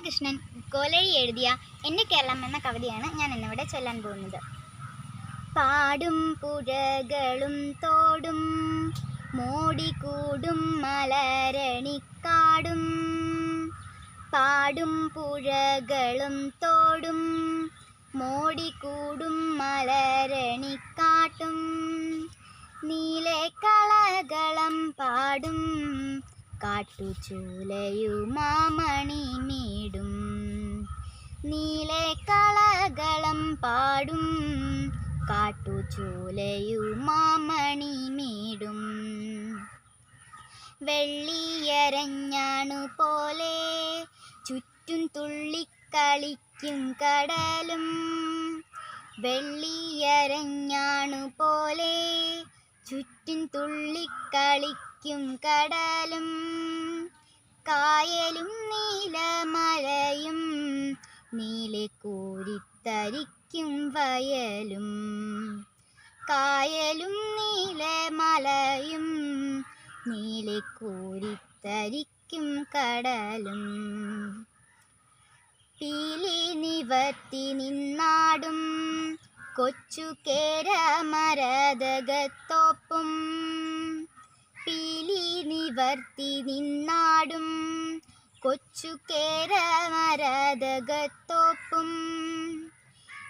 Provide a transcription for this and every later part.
രാധാകൃഷ്ണൻ കോലഴി എഴുതിയ എന്റെ കേരളം എന്ന കവിതയാണ് ഞാൻ എന്നിവിടെ ചൊല്ലാൻ പോകുന്നത്. പാടും പുഴകളും തോടും മോടിക്കൂടും മലരണിക്കാടും പാടും പുഴകളും തോടും മോടിക്കൂടും മലരണിക്കാട്ടും നീലക്കളകളം കളകളം പാടും കാട്ടുചൂലയുമാമണി മീടും നീലക്കളകളം കളകളം പാടും. കാട്ടുചൂലയുമാമണി മീടും വെള്ളിയരഞ്ഞാണു പോലെ ചുറ്റും തുള്ളിക്കളിക്കും കടലും. വെള്ളിയരഞ്ഞാണു പോലെ ചുറ്റും തുള്ളിക്കളിക്കും കടലും കായലും നീലമലയും നീലെ കോരിത്തരിക്കും വയലും കായലും നീലമലയും നീലെ കോരിത്തരിക്കും കടലും. പീലി നിവർത്തി നിന്നാടും കൊച്ചു കേരമരതകത്തോപ്പും നിവർത്തി നിന്നാടും. കൊച്ചു കേരമരതകത്തോപ്പും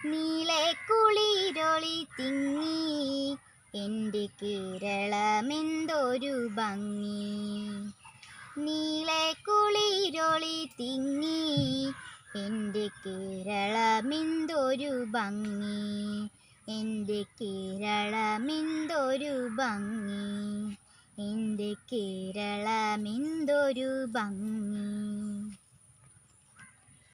നീളെ കുളിരൊളി തിങ്ങി. എന്റെ കേരളമെന്തൊരു ഭംഗി. നീളെ കുളിരൊളി തിങ്ങി. എന്റെ കേരളമെന്തൊരു ഭംഗി. എന്റെ കേരളമെന്തൊരു ഭംഗി. എന്റെ കേരളമെന്തൊരു ഭംഗി.